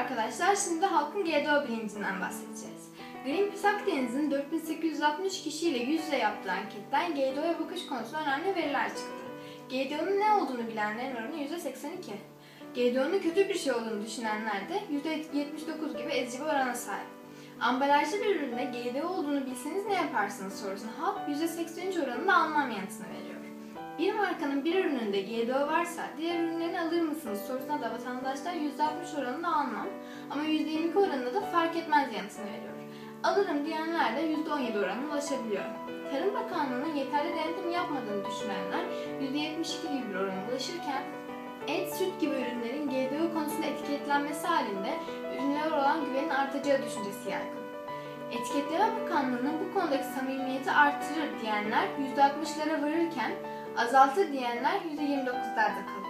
arkadaşlar. Şimdi halkın GDO bilincinden bahsedeceğiz. Greenpeace Akdeniz'in 4860 kişiyle yüz yüze yaptığı anketten GDO'ya bakış konusunda önemli veriler çıktı. GDO'nun ne olduğunu bilenlerin oranı %82. GDO'nun kötü bir şey olduğunu düşünenler de %79 gibi ezici bir orana sahip. Ambalajlı bir üründe GDO olduğunu bilseniz ne yaparsınız sorusuna halk %83 oranında almam yanıtını veriyor. Bir markanın bir ürününde GDO varsa diğer ürünlerini alır mısınız sorusuna da vatandaşlar %60 oranında almam ama %22 oranında da fark etmez yanıtını veriyor. Alırım diyenler de %17 oranına ulaşabiliyor. Tarım Bakanlığı'nın yeterli denetim yapmadığını düşünenler %72 gibi bir orana ulaşırken et, süt gibi ürünlerin GDO konusunda etiketlenmesi halinde ürünlere olan güvenin artacağı düşüncesi yaygın. Etiketleme Bakanlığı'nın bu konudaki samimiyeti artırır diyenler %60'lara varırken azaltır diyenler %29'larda kalıyor.